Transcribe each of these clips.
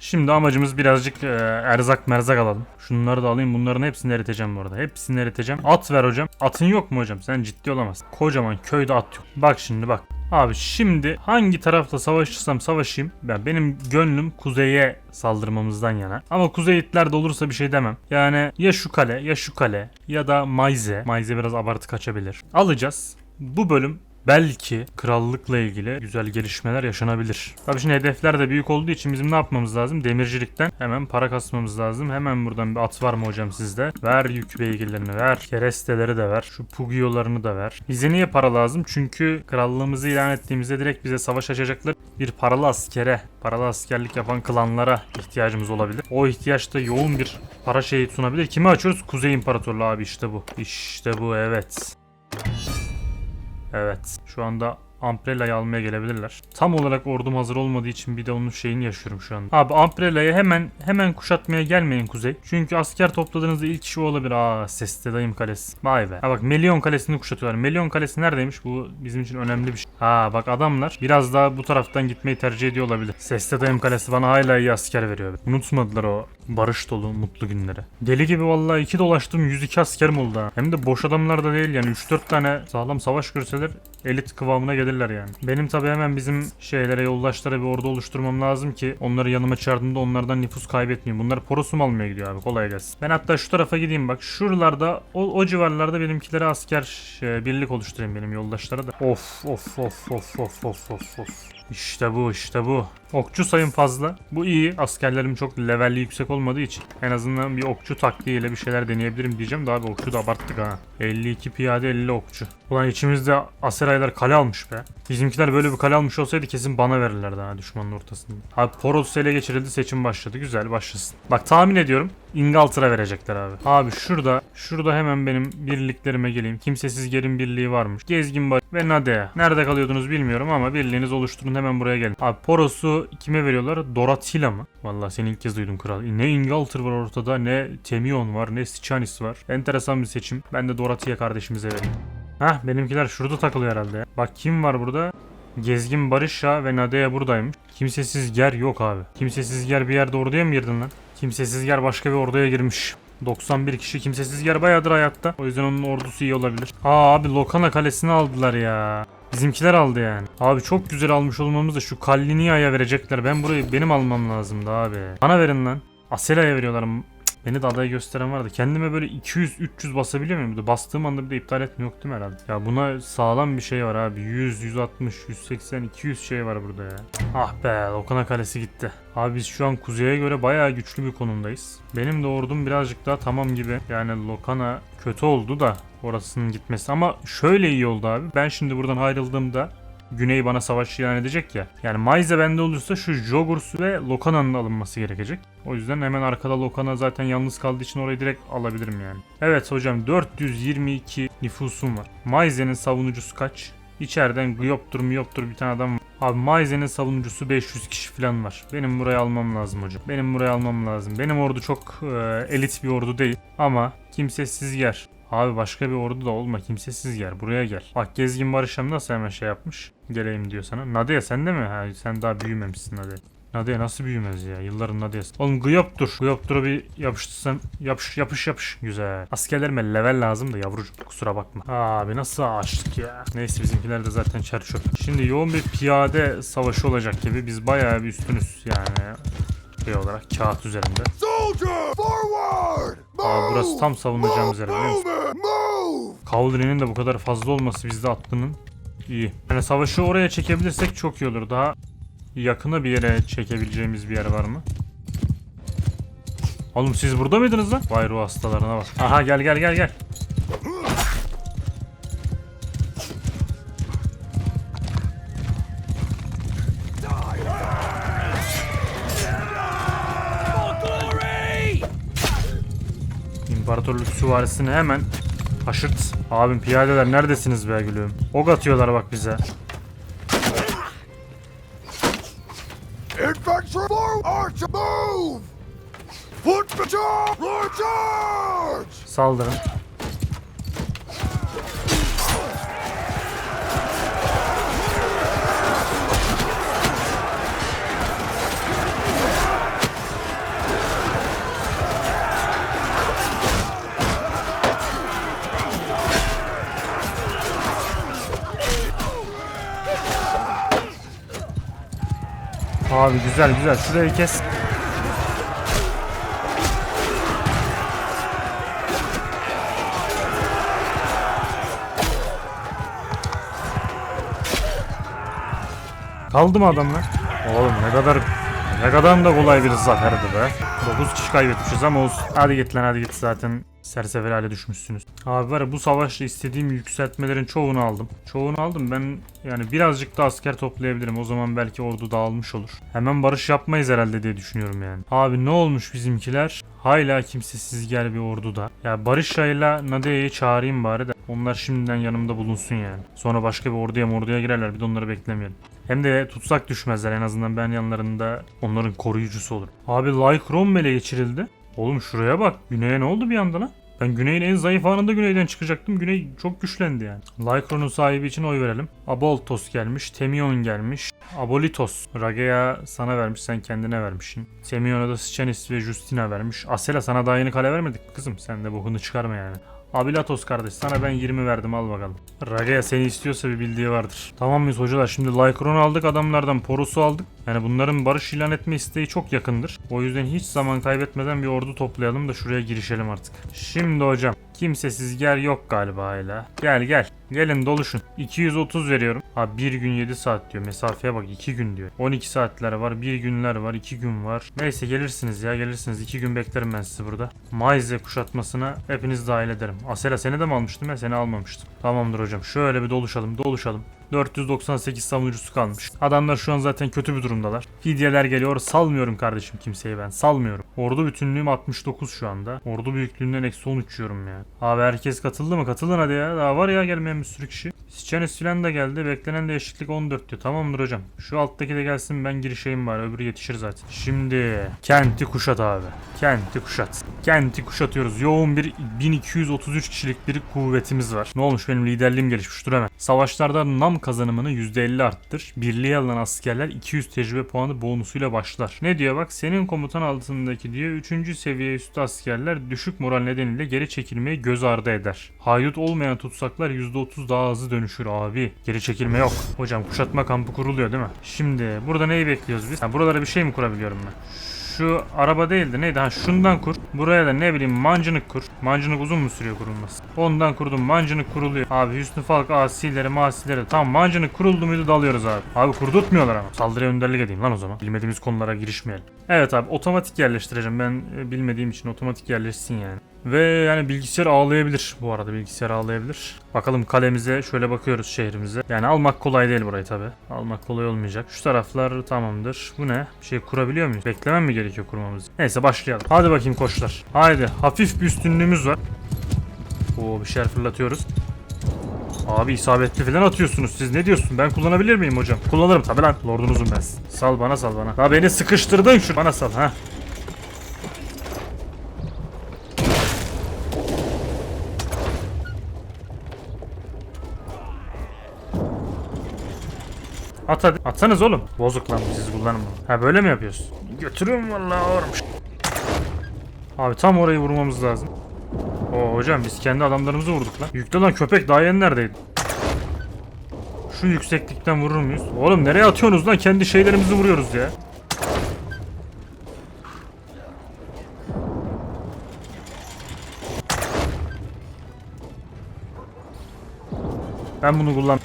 Şimdi amacımız birazcık e, erzak merzak alalım. Şunları da alayım. Bunların hepsini eriteceğim bu arada. Hepsini eriteceğim. At ver hocam. Atın yok mu hocam? Sen ciddi olamazsın. Kocaman köyde at yok. Bak şimdi bak. Abi şimdi hangi tarafta savaşırsam savaşayım. Ben benim gönlüm kuzeye saldırmamızdan yana. Ama kuzey itler de olursa bir şey demem. Yani ya şu kale ya şu kale ya da Mayze. Mayze biraz abartı kaçabilir. Alacağız. Bu bölüm belki krallıkla ilgili güzel gelişmeler yaşanabilir. Tabii şimdi hedefler de büyük olduğu için bizim ne yapmamız lazım? Demircilikten hemen para kasmamız lazım. Hemen buradan bir at var mı hocam sizde? Ver yük beygirlerini ver. Keresteleri de ver. Şu pugiyolarını da ver. Bize niye para lazım? Çünkü krallığımızı ilan ettiğimizde direkt bize savaş açacaklar. Bir paralı askere, paralı askerlik yapan klanlara ihtiyacımız olabilir. O ihtiyaçta yoğun bir para şeyi sunabilir. Kimi açıyoruz? Kuzey İmparatorluğu abi işte bu. İşte bu evet. Evet. Şu anda Umbrella'yı almaya gelebilirler. Tam olarak ordum hazır olmadığı için bir de onun şeyini yaşıyorum şu anda. Abi Umbrella'yı hemen hemen kuşatmaya gelmeyin Kuzey. Çünkü asker topladığınızda ilk kişi o olabilir. Aa Seste dayım kalesi. Vay be. Ha bak Melyon kalesini kuşatıyorlar. Melyon kalesi neredeymiş? Bu bizim için önemli bir şey. Ha bak adamlar biraz daha bu taraftan gitmeyi tercih ediyor olabilir. Seste dayım kalesi bana hala iyi asker veriyor. Unutmadılar o barış dolu mutlu günleri. Deli gibi vallahi iki dolaştım 102 askerim oldu ha. Hem de boş adamlar da değil yani 3-4 tane sağlam savaş görseler elit kıvamına gelirler yani. Benim tabi hemen bizim şeylere yoldaşlara bir ordu oluşturmam lazım ki onları yanıma çağırdığımda onlardan nüfus kaybetmeyeyim. Bunlar porosum almaya gidiyor abi kolay gelsin. Ben hatta şu tarafa gideyim bak şuralarda o, o civarlarda benimkilere asker şey, birlik oluşturayım benim yoldaşlara da. Of of of of of of of of. İşte bu işte bu. Okçu sayım fazla. Bu iyi. Askerlerim çok levelli yüksek olmadığı için en azından bir okçu taktiğiyle bir şeyler deneyebilirim diyeceğim. Daha bir okçu da abarttık ha. 52 piyade 50 okçu. Ulan içimizde Aseraylar kale almış be. Bizimkiler böyle bir kale almış olsaydı kesin bana verirlerdi ha düşmanın ortasında. Abi Poros ele geçirildi seçim başladı. Güzel başlasın. Bak tahmin ediyorum Ingolter'a verecekler abi. Abi şurada şurada hemen benim birliklerime geleyim. Kimsesiz gerin birliği varmış. Gezgin Baş ve Nadea. Nerede kalıyordunuz bilmiyorum ama birliğiniz oluşturun hemen buraya gelin. Abi Poros'u kime veriyorlar? Doratila mı? Vallahi seni ilk kez duydum kral. Ne Ingolter var ortada ne Temion var ne Sichanis var. Enteresan bir seçim. Ben de Doratia kardeşimize vereyim. Hah benimkiler şurada takılıyor herhalde. Bak kim var burada? Gezgin Barış'a ve Nadea buradaymış. Kimsesiz ger yok abi. Kimsesiz ger bir yerde orduya mı girdin lan? Kimsesiz ger başka bir orduya girmiş. 91 kişi kimsesiz yer bayağıdır hayatta. O yüzden onun ordusu iyi olabilir. Aa abi Lokana kalesini aldılar ya. Bizimkiler aldı yani. Abi çok güzel almış olmamız da şu Kallinia'ya verecekler. Ben burayı benim almam lazımdı abi. Bana verin lan. Asela'ya veriyorlar. Beni de adayı gösteren vardı. Kendime böyle 200-300 basabiliyor muyum? Bastığım anda bir de iptal etme yok değil mi herhalde? Ya buna sağlam bir şey var abi. 100, 160, 180, 200 şey var burada ya. Ah be Lokana Kalesi gitti. Abi biz şu an kuzeye göre bayağı güçlü bir konumdayız. Benim de ordum birazcık daha tamam gibi. Yani Lokana kötü oldu da orasının gitmesi. Ama şöyle iyi oldu abi. Ben şimdi buradan ayrıldığımda Güney bana savaş ilan edecek ya. Yani Maize bende olursa şu Jogurs ve Lokana'nın alınması gerekecek. O yüzden hemen arkada Lokana zaten yalnız kaldığı için orayı direkt alabilirim yani. Evet hocam 422 nüfusum var. Maize'nin savunucusu kaç? İçeriden Gyoptur Miyoptur bir tane adam var. Abi Maize'nin savunucusu 500 kişi falan var. Benim burayı almam lazım hocam. Benim burayı almam lazım. Benim ordu çok e, elit bir ordu değil. Ama kimsesiz yer. Abi başka bir ordu da olma kimsesiz yer buraya gel. Bak Gezgin Barış'ım nasıl hemen şey yapmış. Geleyim diyor sana. Nadia sen de mi? Ha, sen daha büyümemişsin Nadia. Nadia nasıl büyümez ya? Yılların Nadia'sı. Oğlum Gyoptur. Gyoptur'a bir yapıştırsan yapış yapış yapış. Güzel. Askerlerime level lazım da yavrucuğum kusura bakma. Abi nasıl açtık ya. Neyse bizimkiler de zaten çer. Şimdi yoğun bir piyade savaşı olacak gibi. Biz bayağı bir üstünüz yani. Şey olarak kağıt üzerinde. Aa, burası tam savunacağımız yer biliyor musun? De bu kadar fazla olması bizde atlının iyi. Yani savaşı oraya çekebilirsek çok iyi olur. Daha yakına bir yere çekebileceğimiz bir yer var mı? Oğlum siz burada mıydınız lan? Vay ruh hastalarına bak. Aha gel gel gel gel. İmparatorluk süvarisini hemen haşırt. Abim piyadeler neredesiniz be gülüm? Ok atıyorlar bak bize. Infantry! Archer, move! Foot charge! Lord Abi güzel güzel. Şurayı kes. Kaldı mı adamlar? Oğlum ne kadar ne kadar da kolay bir zaferdi be. 9 kişi kaybetmişiz ama olsun. Hadi git lan hadi git zaten sersefil hale düşmüşsünüz. Abi var ya bu savaşta istediğim yükseltmelerin çoğunu aldım. Çoğunu aldım ben yani birazcık da asker toplayabilirim. O zaman belki ordu dağılmış olur. Hemen barış yapmayız herhalde diye düşünüyorum yani. Abi ne olmuş bizimkiler? Hala kimsesiz gel bir orduda. Ya Barış ile Nadea'yı çağırayım bari de. Onlar şimdiden yanımda bulunsun yani. Sonra başka bir orduya morduya girerler bir de onları beklemeyelim. Hem de tutsak düşmezler en azından ben yanlarında onların koruyucusu olurum. Abi Lycron ele geçirildi. Oğlum şuraya bak. Güney'e ne oldu bir anda lan? Ben Güney'in en zayıf anında Güney'den çıkacaktım. Güney çok güçlendi yani. Lycron'un sahibi için oy verelim. Aboltos gelmiş. Temion gelmiş. Abolitos. Ragea sana vermiş. Sen kendine vermişsin. Temion'a da Scenis ve Justina vermiş. Asela sana daha yeni kale vermedik mi kızım. Sen de bokunu çıkarma yani. Abilatos kardeş sana ben 20 verdim al bakalım. Ragea seni istiyorsa bir bildiği vardır. Tamam mıyız hocalar şimdi Lycron'u aldık adamlardan Porus'u aldık. Yani bunların barış ilan etme isteği çok yakındır. O yüzden hiç zaman kaybetmeden bir ordu toplayalım da şuraya girişelim artık. Şimdi hocam kimsesiz gel yok galiba hala. Gel gel. Gelin doluşun. 230 veriyorum. Ha 1 gün 7 saat diyor. Mesafeye bak 2 gün diyor. 12 saatler var. 1 günler var. 2 gün var. Neyse gelirsiniz ya gelirsiniz. 2 gün beklerim ben sizi burada. Maize kuşatmasına hepiniz dahil ederim. Asela seni de mi almıştım ya? Seni almamıştım. Tamamdır hocam. Şöyle bir doluşalım. Doluşalım. 498 savunucusu kalmış. Adamlar şu an zaten kötü bir durumdalar. Fidyeler geliyor. Salmıyorum kardeşim kimseyi ben. Salmıyorum. Ordu bütünlüğüm 69 şu anda. Ordu büyüklüğünden eksi 10 uçuyorum ya. Abi herkes katıldı mı? Katılın hadi ya. Daha var ya gelmeyen bir sürü kişi. Sçenes filan da geldi. Beklenen değişiklik 14 diyor. Tamamdır hocam. Şu alttaki de gelsin ben girişeyim bari. Öbürü yetişir zaten. Şimdi kenti kuşat abi. Kenti kuşat. Kenti kuşatıyoruz. Yoğun bir 1233 kişilik bir kuvvetimiz var. Ne olmuş benim liderliğim gelişmiş. Dur hemen. Savaşlarda nam kazanımını %50 arttır. Birliğe alınan askerler 200 tecrübe puanı bonusuyla başlar. Ne diyor bak senin komutan altındaki diyor 3. seviye üstü askerler düşük moral nedeniyle geri çekilmeyi göz ardı eder. Haydut olmayan tutsaklar %30 daha hızlı dönüşür abi. Geri çekilme yok. Hocam kuşatma kampı kuruluyor değil mi? Şimdi burada neyi bekliyoruz biz? Ha, buralara bir şey mi kurabiliyorum ben? Şu araba değildi neydi? Ha şundan kur. Buraya da ne bileyim mancınık kur. Mancınık uzun mu sürüyor kurulması? Ondan kurdum. Mancınık kuruluyor. Abi Hüsnü Falk asileri masileri. Tamam mancınık kuruldu muydu dalıyoruz abi. Abi kurdurtmuyorlar ama. Saldırıya önderlik edeyim lan o zaman. Bilmediğimiz konulara girişmeyelim. Evet abi otomatik yerleştireceğim. Ben e, bilmediğim için otomatik yerleşsin yani. Ve yani bilgisayar ağlayabilir bu arada bilgisayar ağlayabilir. Bakalım kalemize şöyle bakıyoruz şehrimize. Yani almak kolay değil burayı tabi. Almak kolay olmayacak. Şu taraflar tamamdır. Bu ne? Bir şey kurabiliyor muyuz? Beklemem mi gerekiyor kurmamız? Neyse başlayalım. Hadi bakayım koçlar. Haydi hafif bir üstünlüğümüz var. Oo bir şeyler fırlatıyoruz. Abi isabetli falan atıyorsunuz siz ne diyorsun? Ben kullanabilir miyim hocam? Kullanırım tabi lan. Lordunuzum ben. Sal bana sal bana. Daha beni sıkıştırdın şu. Bana sal ha. At hadi. Atsanız oğlum. Bozuk lan siz kullanın bunu. Ha böyle mi yapıyorsun? Götürün vallahi ağırmış. Abi tam orayı vurmamız lazım. Oo hocam biz kendi adamlarımızı vurduk lan. Yüklü lan köpek daha yeni neredeydi? Şu yükseklikten vurur muyuz? Oğlum nereye atıyorsunuz lan? Kendi şeylerimizi vuruyoruz ya. Ben bunu kullan.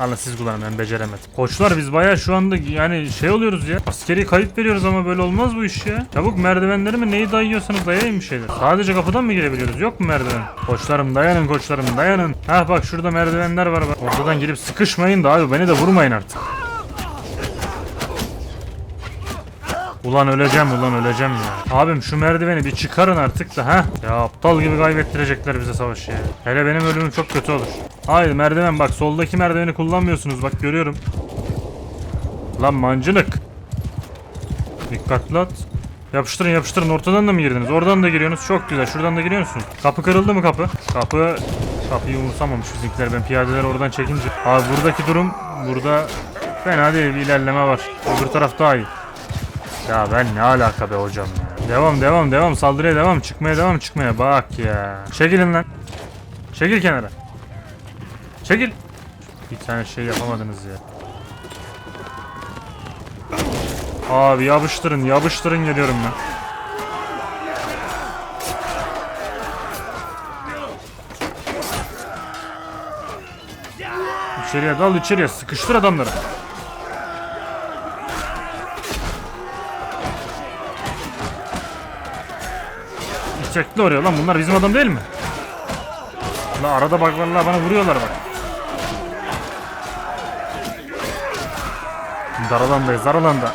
Allah siz kullanın ben beceremedim. Koçlar biz bayağı şu anda yani şey oluyoruz ya. Askeri kayıp veriyoruz ama böyle olmaz bu iş ya. Çabuk merdivenleri mi neyi dayıyorsanız dayayın bir şeyler. Sadece kapıdan mı girebiliyoruz? Yok mu merdiven? Koçlarım dayanın koçlarım dayanın. Ha bak şurada merdivenler var bak. Ortadan girip sıkışmayın da abi beni de vurmayın artık. Ulan öleceğim ulan öleceğim ya. Abim şu merdiveni bir çıkarın artık da ha. Ya aptal gibi kaybettirecekler bize savaşı ya. Hele benim ölümüm çok kötü olur. Haydi merdiven bak soldaki merdiveni kullanmıyorsunuz bak görüyorum. Lan mancınık. Dikkatli at. Yapıştırın yapıştırın ortadan da mı girdiniz? Oradan da giriyorsunuz. Çok güzel. Şuradan da giriyorsunuz. Kapı kırıldı mı kapı? Kapı kapıyı umursamamış bizimkiler. Ben piyadeleri oradan çekince. Abi buradaki durum burada fena değil bir ilerleme var. Öbür taraf daha iyi. Ya ben ne alaka be hocam ya. Devam devam devam saldırıya devam çıkmaya devam çıkmaya bak ya. Çekilin lan. Çekil kenara. Çekil. Bir tane şey yapamadınız ya. Abi yapıştırın yapıştırın geliyorum ben. İçeriye dal içeriye sıkıştır adamları. Çekti oraya lan bunlar bizim adam değil mi? La arada bak vallahi bana vuruyorlar bak. Dar alandayız dar alanda.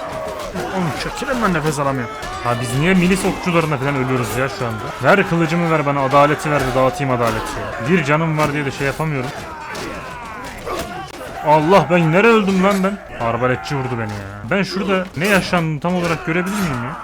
Oğlum çekilin ben nefes alamıyorum. Ha biz niye milis okçularına falan ölüyoruz ya şu anda? Ver kılıcımı ver bana adaleti ver de dağıtayım adaleti ya. Bir canım var diye de şey yapamıyorum. Allah ben nereye öldüm lan ben? Arbaletçi vurdu beni ya. Ben şurada ne yaşandığını tam olarak görebilir miyim ya?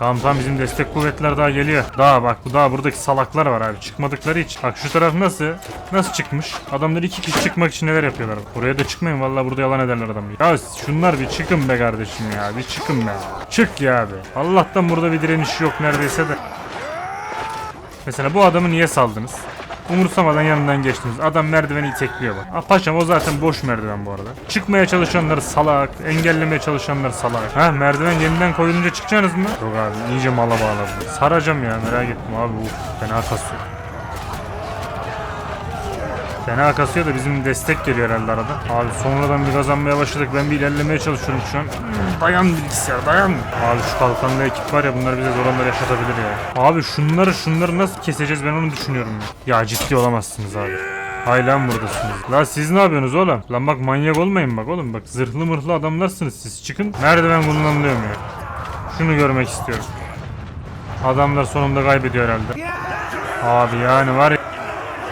Tamam tamam bizim destek kuvvetler daha geliyor. Daha bak bu daha buradaki salaklar var abi çıkmadıkları hiç. Bak şu taraf nasıl? Nasıl çıkmış? Adamlar iki kişi çıkmak için neler yapıyorlar. Buraya da çıkmayın vallahi burada yalan ederler adamı. Ya şunlar bir çıkın be kardeşim ya bir çıkın be. Çık ya abi. Allah'tan burada bir direniş yok neredeyse de. Mesela bu adamı niye saldınız? Umursamadan yanından geçtiniz. Adam merdiveni itekliyor bak. Ah paşam o zaten boş merdiven bu arada. Çıkmaya çalışanlar salak, engellemeye çalışanlar salak. Ha merdiven yeniden koyulunca çıkacaksınız mı? Yok abi iyice mala bağladım. Saracağım ya merak ettim abi. Uf, fena kasıyor. Fena kasıyor da bizim destek geliyor herhalde arada. Abi sonradan bir kazanmaya başladık. Ben bir ilerlemeye çalışıyorum şu an. Dayan bilgisayar dayan. Abi şu kalkanlı ekip var ya bunlar bize zor anlar yaşatabilir ya. Abi şunları şunları nasıl keseceğiz ben onu düşünüyorum ya. Ya ciddi olamazsınız abi. Hala mı buradasınız? La siz ne yapıyorsunuz oğlum? Lan bak manyak olmayın bak oğlum bak zırhlı mırhlı adamlarsınız siz. Çıkın merdiven kullanılıyor mu ya? Şunu görmek istiyorum. Adamlar sonunda kaybediyor herhalde. Abi yani var ya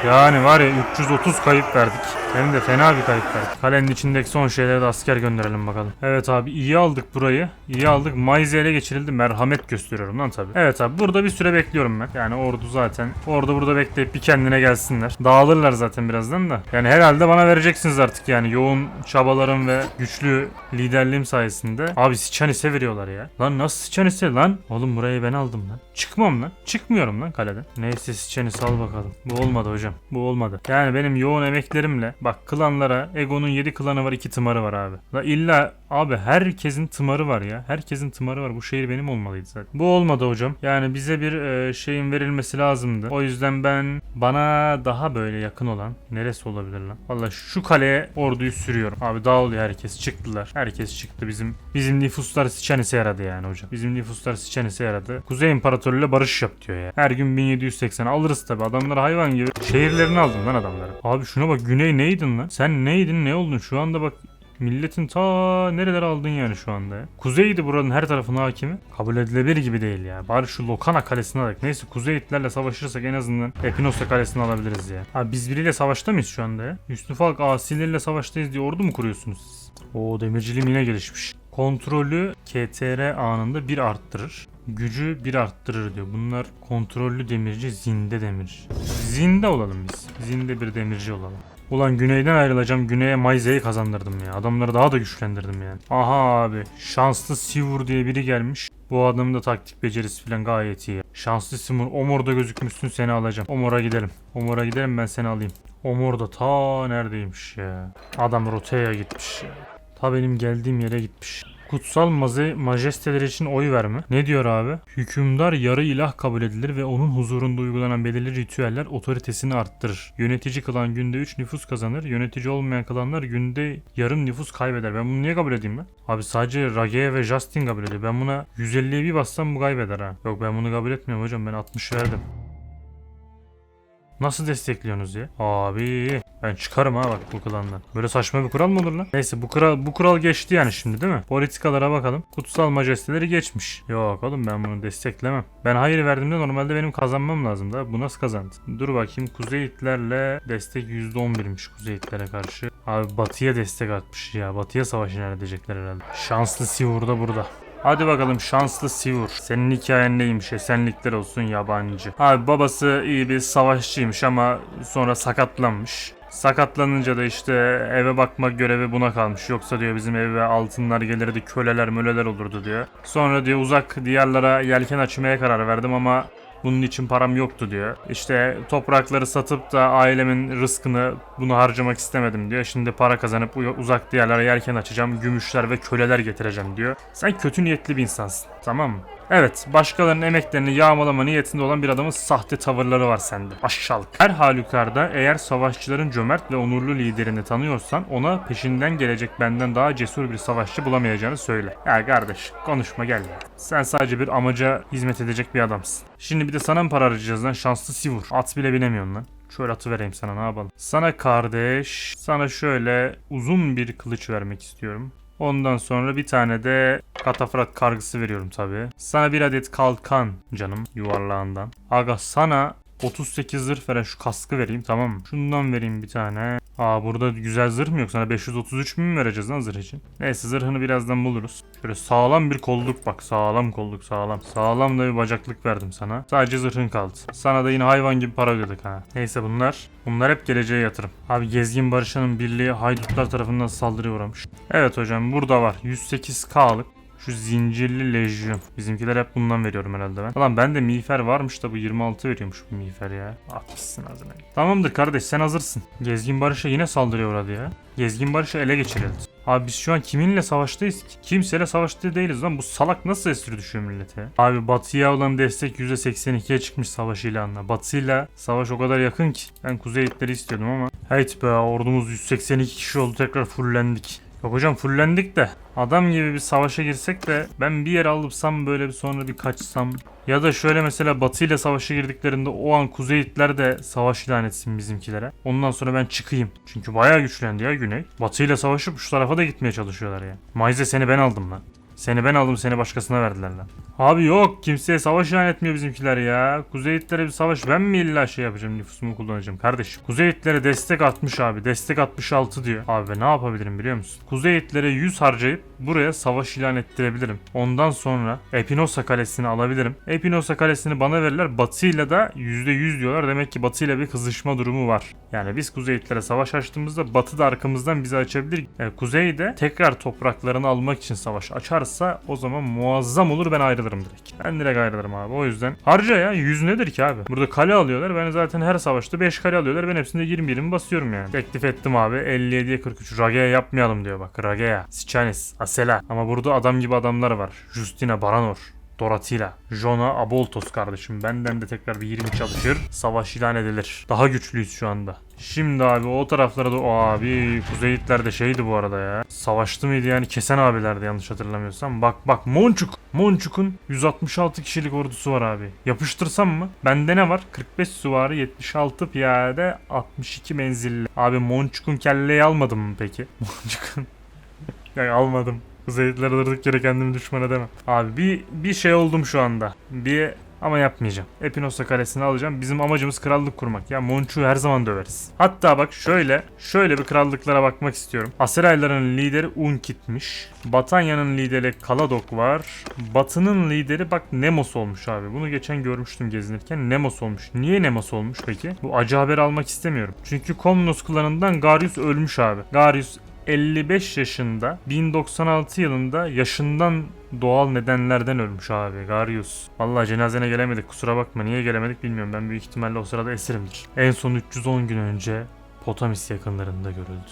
yani var ya 330 kayıp verdik. Hem de fena bir kayıp verdik. Kalenin içindeki son şeylere de asker gönderelim bakalım. Evet abi iyi aldık burayı. İyi aldık. Mayze ele geçirildi. Merhamet gösteriyorum lan tabi. Evet abi burada bir süre bekliyorum ben. Yani ordu zaten. Orada burada bekleyip bir kendine gelsinler. Dağılırlar zaten birazdan da. Yani herhalde bana vereceksiniz artık yani yoğun çabalarım ve güçlü liderliğim sayesinde. Abi Siçanis'e veriyorlar ya. Lan nasıl Siçanis'e lan? Oğlum burayı ben aldım lan. Çıkmam lan. Çıkmıyorum lan kaleden. Neyse Siçanis al bakalım. Bu olmadı hocam. Bu olmadı. Yani benim yoğun emeklerimle bak klanlara Ego'nun 7 klanı var 2 tımarı var abi. La illa abi herkesin tımarı var ya. Herkesin tımarı var. Bu şehir benim olmalıydı zaten. Bu olmadı hocam. Yani bize bir e, şeyin verilmesi lazımdı. O yüzden ben bana daha böyle yakın olan neresi olabilir lan? Valla şu kaleye orduyu sürüyorum. Abi dağılıyor herkes. Çıktılar. Herkes çıktı. Bizim bizim nüfuslar Siçanis'e yaradı yani hocam. Bizim nüfuslar Siçanis'e yaradı. Kuzey İmparatorluğu'yla barış yap diyor ya. Her gün 1780 alırız tabi. Adamlar hayvan gibi. Şehirlerini aldım lan adamları. Abi şuna bak Güney neydin lan? Sen neydin ne oldun? Şu anda bak Milletin ta nereler aldın yani şu anda. Kuzey'di buranın her tarafın hakimi. Kabul edilebilir gibi değil ya. Bari şu Lokana kalesini alak. Neyse Kuzeyitlerle savaşırsak en azından Epinosa kalesini alabiliriz ya. Abi biz biriyle savaşta mıyız şu anda ya? Hüsnü Falk asileriyle savaştayız diye ordu mu kuruyorsunuz siz? Oo demirciliğim yine gelişmiş. Kontrolü KTR anında bir arttırır. Gücü bir arttırır diyor. Bunlar kontrollü demirci, zinde demirci. Zinde olalım biz. Zinde bir demirci olalım. Ulan güneyden ayrılacağım. Güneye Mayze'yi kazandırdım ya. Adamları daha da güçlendirdim yani. Aha abi. Şanslı Sivur diye biri gelmiş. Bu adamın da taktik becerisi falan gayet iyi. Şanslı Sivur. Omor'da gözükmüşsün seni alacağım. Omor'a gidelim. Omor'a gidelim ben seni alayım. Omor da ta neredeymiş ya. Adam rotaya gitmiş ya. Ta benim geldiğim yere gitmiş. Kutsal maze, majesteler için oy verme. Ne diyor abi? Hükümdar yarı ilah kabul edilir ve onun huzurunda uygulanan belirli ritüeller otoritesini arttırır. Yönetici kılan günde 3 nüfus kazanır. Yönetici olmayan kılanlar günde yarım nüfus kaybeder. Ben bunu niye kabul edeyim ben? Abi sadece Rage ve Justin kabul ediyor. Ben buna 150'ye bir bassam bu kaybeder ha. Yok ben bunu kabul etmiyorum hocam. Ben 60 verdim. Nasıl destekliyorsunuz ya? Abi ben çıkarım ha bak bu klandan. Böyle saçma bir kural mı olur lan? Neyse bu kural bu kural geçti yani şimdi değil mi? Politikalara bakalım. Kutsal majesteleri geçmiş. Yok oğlum ben bunu desteklemem. Ben hayır verdiğimde normalde benim kazanmam lazım da. Bu nasıl kazandı? Dur bakayım Kuzey Hitler'le destek %11'miş Kuzey Hitler'e karşı. Abi Batı'ya destek atmış ya. Batı'ya savaş ilan edecekler herhalde. Şanslı Sivur da burada. Hadi bakalım şanslı Sivur. Senin hikayen neymiş? Esenlikler olsun yabancı. Abi babası iyi bir savaşçıymış ama sonra sakatlanmış. Sakatlanınca da işte eve bakma görevi buna kalmış. Yoksa diyor bizim eve altınlar gelirdi, köleler möleler olurdu diyor. Sonra diyor uzak diyarlara yelken açmaya karar verdim ama Bunun için param yoktu diyor. İşte toprakları satıp da ailemin rızkını bunu harcamak istemedim diyor. Şimdi para kazanıp uzak diyarlara yelken açacağım. Gümüşler ve köleler getireceğim diyor. Sen kötü niyetli bir insansın. Tamam mı? Evet, başkalarının emeklerini yağmalama niyetinde olan bir adamın sahte tavırları var sende. Aşağılık. Her halükarda eğer savaşçıların cömert ve onurlu liderini tanıyorsan ona peşinden gelecek benden daha cesur bir savaşçı bulamayacağını söyle. Ya kardeş konuşma gel ya. Sen sadece bir amaca hizmet edecek bir adamsın. Şimdi bir de sana mı para harcayacağız lan? Şanslı sivur. At bile binemiyorsun lan. Şöyle atı vereyim sana ne yapalım. Sana kardeş, sana şöyle uzun bir kılıç vermek istiyorum. Ondan sonra bir tane de katafrat kargısı veriyorum tabi. Sana bir adet kalkan canım yuvarlağından. Aga sana 38 zırh veren şu kaskı vereyim tamam mı? Şundan vereyim bir tane. Aa burada güzel zırh mı yok? Sana 533 mi vereceğiz lan zırh için? Neyse zırhını birazdan buluruz. Şöyle sağlam bir kolluk bak. Sağlam kolluk sağlam. Sağlam da bir bacaklık verdim sana. Sadece zırhın kaldı. Sana da yine hayvan gibi para ödedik ha. Neyse bunlar. Bunlar hep geleceğe yatırım. Abi Gezgin Barışa'nın birliği haydutlar tarafından saldırıya uğramış. Evet hocam burada var. 108K'lık şu zincirli lejyon. Bizimkiler hep bundan veriyorum herhalde ben. Ulan ben de miğfer varmış da bu 26 veriyormuş bu miğfer ya. Atmışsın ağzına. Tamamdır kardeş sen hazırsın. Gezgin Barış'a yine saldırıyor uğradı ya. Gezgin Barış'ı ele geçirelim. Abi biz şu an kiminle savaştayız ki? Kimseyle savaşta değiliz lan. Bu salak nasıl esir düşüyor millete? Abi batıya olan destek %82'ye çıkmış savaş ilanına. Batıyla savaş o kadar yakın ki. Ben kuzey itleri istiyordum ama. Hayt be ordumuz 182 kişi oldu tekrar fullendik. Yok hocam fullendik de adam gibi bir savaşa girsek de ben bir yer alıpsam böyle bir sonra bir kaçsam ya da şöyle mesela Batı ile savaşa girdiklerinde o an Kuzeyitler de savaş ilan etsin bizimkilere. Ondan sonra ben çıkayım. Çünkü bayağı güçlendi ya Güney. Batı ile savaşıp şu tarafa da gitmeye çalışıyorlar ya. Mayze seni ben aldım lan. Seni ben aldım seni başkasına verdiler lan. Abi yok kimseye savaş ilan etmiyor bizimkiler ya. Kuzeyitlere bir savaş ben mi illa şey yapacağım nüfusumu kullanacağım kardeş. Kuzeyitlere destek atmış abi destek 66 diyor. Abi ne yapabilirim biliyor musun? Kuzeyitlere 100 harcayıp buraya savaş ilan ettirebilirim. Ondan sonra Epinosa kalesini alabilirim. Epinosa kalesini bana verirler. Batı'yla da %100 diyorlar. Demek ki Batı ile bir kızışma durumu var. Yani biz Kuzeyitlere savaş açtığımızda Batı da arkamızdan bizi açabilir. E, Kuzey de tekrar topraklarını almak için savaş açarsa o zaman muazzam olur ben ayrılırım direkt. Ben direkt ayrılırım abi. O yüzden harca ya 100 nedir ki abi? Burada kale alıyorlar. Ben zaten her savaşta 5 kale alıyorlar. Ben hepsinde 20 20 basıyorum yani. Teklif ettim abi. 57'ye 43. Ragea yapmayalım diyor bak. Ragea, Sichanis, Asela. Ama burada adam gibi adamlar var. Justina Baranor. Doratila, Jona Aboltos kardeşim. Benden de tekrar bir 20 çalışır. Savaş ilan edilir. Daha güçlüyüz şu anda. Şimdi abi o taraflara da o abi Kuzeyitler de şeydi bu arada ya. Savaştı mıydı yani kesen abilerdi yanlış hatırlamıyorsam. Bak bak Monçuk. Monçuk'un 166 kişilik ordusu var abi. Yapıştırsam mı? Bende ne var? 45 süvari, 76 piyade, 62 menzilli. Abi Monçuk'un kelleyi almadım mı peki? Monçuk'un ya almadım. Kuzeyliler durduk yere kendimi düşman edemem. Abi bir, bir şey oldum şu anda. Bir ama yapmayacağım. Epinosa kalesini alacağım. Bizim amacımız krallık kurmak. Ya Monçu'yu her zaman döveriz. Hatta bak şöyle, şöyle bir krallıklara bakmak istiyorum. Aserayların lideri Unkit'miş. Batanya'nın lideri Kaladok var. Batı'nın lideri bak Nemos olmuş abi. Bunu geçen görmüştüm gezinirken. Nemos olmuş. Niye Nemos olmuş peki? Bu acı haber almak istemiyorum. Çünkü Komnos klanından Garius ölmüş abi. Garius 55 yaşında 1096 yılında yaşından doğal nedenlerden ölmüş abi Garius. Vallahi cenazene gelemedik kusura bakma niye gelemedik bilmiyorum ben büyük ihtimalle o sırada esirimdir. En son 310 gün önce Potamis yakınlarında görüldü.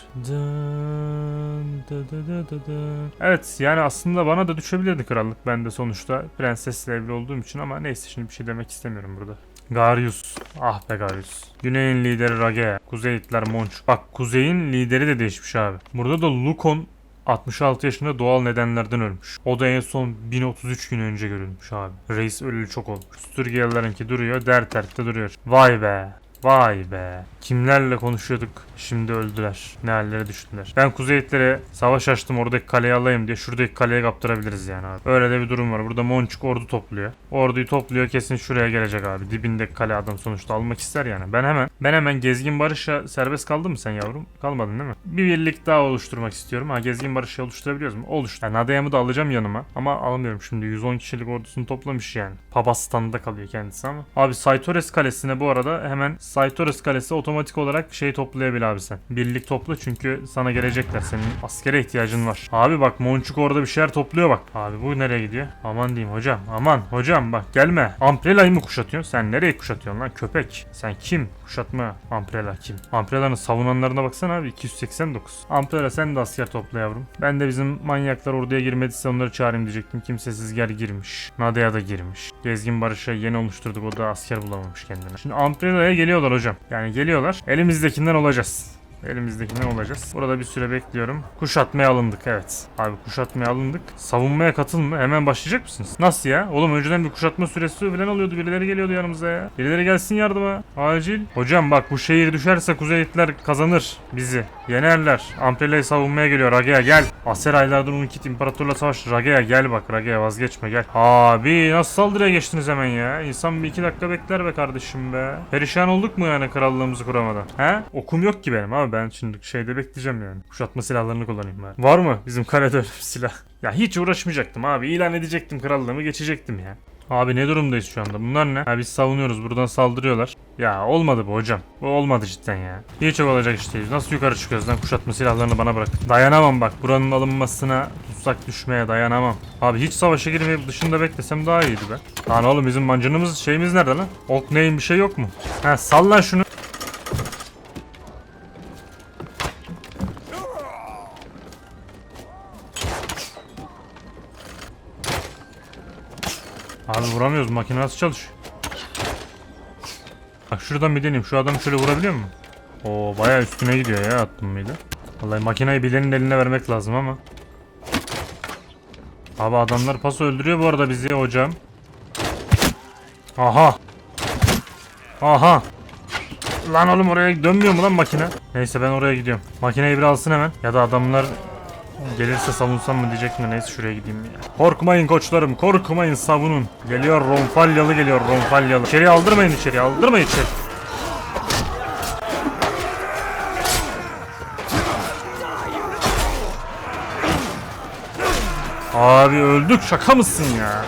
Evet yani aslında bana da düşebilirdi krallık ben de sonuçta prensesle evli olduğum için ama neyse şimdi bir şey demek istemiyorum burada. Garius. Ah be Garius. Güney'in lideri Ragea. Kuzeyitler Monç. Bak Kuzey'in lideri de değişmiş abi. Burada da Lukon 66 yaşında doğal nedenlerden ölmüş. O da en son 1033 gün önce görülmüş abi. Reis ölülü çok olmuş. Sturgiyalılarınki duruyor, dert dertte duruyor. Vay be. Vay be. Kimlerle konuşuyorduk şimdi öldüler. Ne hallere düştüler. Ben Kuzeyitlere savaş açtım oradaki kaleyi alayım diye şuradaki kaleye kaptırabiliriz yani abi. Öyle de bir durum var. Burada Monçuk ordu topluyor. Orduyu topluyor kesin şuraya gelecek abi. Dibindeki kale adam sonuçta almak ister yani. Ben hemen ben hemen Gezgin Barış'a serbest kaldın mı sen yavrum? Kalmadın değil mi? Bir birlik daha oluşturmak istiyorum. Ha Gezgin Barış'ı oluşturabiliyoruz mu? Oluştur. Yani Nadayam'ı da alacağım yanıma. Ama alamıyorum şimdi. 110 kişilik ordusunu toplamış yani. Pabastan'da kalıyor kendisi ama. Abi Saitores Kalesi'ne bu arada hemen Saitores Kalesi otomatik otomatik olarak şey toplayabil abi sen. Birlik topla çünkü sana gelecekler. Senin askere ihtiyacın var. Abi bak Monçuk orada bir şeyler topluyor bak. Abi bu nereye gidiyor? Aman diyeyim hocam. Aman hocam bak gelme. Amprela'yı mı kuşatıyorsun? Sen nereye kuşatıyorsun lan köpek? Sen kim? Kuşatma. Amprela kim? Amprela'nın savunanlarına baksana abi 289. Amprela sen de asker topla yavrum. Ben de bizim manyaklar orduya girmediyse onları çağırayım diyecektim. Kimsesizler girmiş. Nadeya da girmiş. Gezgin Barış'a yeni oluşturduk. O da asker bulamamış kendine. Şimdi Amprela'ya geliyorlar hocam. Yani geliyorlar. Elimizdekinden olacağız. Elimizdekinden olacağız. Burada bir süre bekliyorum. Kuşatmaya alındık evet. Abi kuşatmaya alındık. Savunmaya katılma. Hemen başlayacak mısınız? Nasıl ya? Oğlum önceden bir kuşatma süresi falan oluyordu. Birileri geliyordu yanımıza ya. Birileri gelsin yardıma. Acil. Hocam bak bu şehir düşerse Kuzeyitler kazanır bizi. Yenerler. Amprele'yi savunmaya geliyor. Ragea gel. Aser aylardır Unikit İmparatorla savaş. Ragea gel bak. Ragea vazgeçme gel. Abi nasıl saldırıya geçtiniz hemen ya? İnsan bir iki dakika bekler be kardeşim be. Perişan olduk mu yani krallığımızı kuramadan? He? Okum yok ki benim abi. Ben şimdi şeyde bekleyeceğim yani. Kuşatma silahlarını kullanayım ben. Var mı bizim bir silah? Ya hiç uğraşmayacaktım abi. İlan edecektim krallığımı geçecektim ya. Abi ne durumdayız şu anda? Bunlar ne? Ha biz savunuyoruz. Buradan saldırıyorlar. Ya olmadı bu hocam. Bu olmadı cidden ya. Hiç olacak iş değil. Nasıl yukarı çıkıyoruz lan? Kuşatma silahlarını bana bırak. Dayanamam bak. Buranın alınmasına tutsak düşmeye dayanamam. Abi hiç savaşa girmeyip dışında beklesem daha iyiydi be. Lan oğlum bizim mancınımız şeyimiz nerede lan? Ok neyin bir şey yok mu? Ha sal lan şunu. Vuramıyoruz. Makine nasıl çalışıyor? Bak şuradan bir deneyeyim. Şu adamı şöyle vurabiliyor mu? Oo bayağı üstüne gidiyor ya attım mıydı? Vallahi makineyi bilenin eline vermek lazım ama. Abi adamlar paso öldürüyor bu arada bizi hocam. Aha. Aha. Lan oğlum oraya dönmüyor mu lan makine? Neyse ben oraya gidiyorum. Makineyi bir alsın hemen. Ya da adamlar gelirse savunsam mı diyecek mi? Neyse şuraya gideyim ya. Korkmayın koçlarım korkmayın savunun. Geliyor Ronfalyalı geliyor Ronfalyalı. İçeri aldırmayın içeri aldırmayın içeri. Abi öldük şaka mısın ya?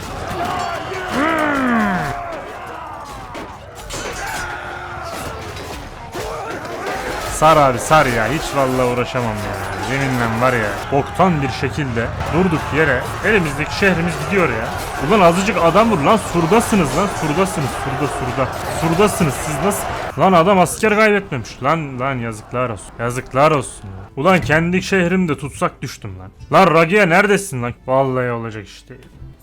Sar abi sar ya hiç vallahi uğraşamam ya. Yeminle var ya boktan bir şekilde durduk yere elimizdeki şehrimiz gidiyor ya. Ulan azıcık adam vur lan surdasınız lan surdasınız surda surda. Surdasınız siz nasıl? Lan adam asker kaybetmemiş. Lan lan yazıklar olsun. Yazıklar olsun. ya. Ulan kendi şehrimde tutsak düştüm lan. Lan Ragia neredesin lan? Vallahi olacak işte.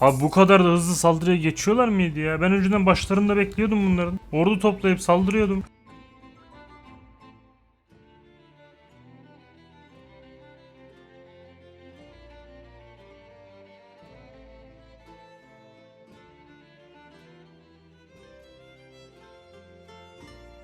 Abi bu kadar da hızlı saldırıya geçiyorlar mıydı ya? Ben önceden başlarında bekliyordum bunların. Ordu toplayıp saldırıyordum.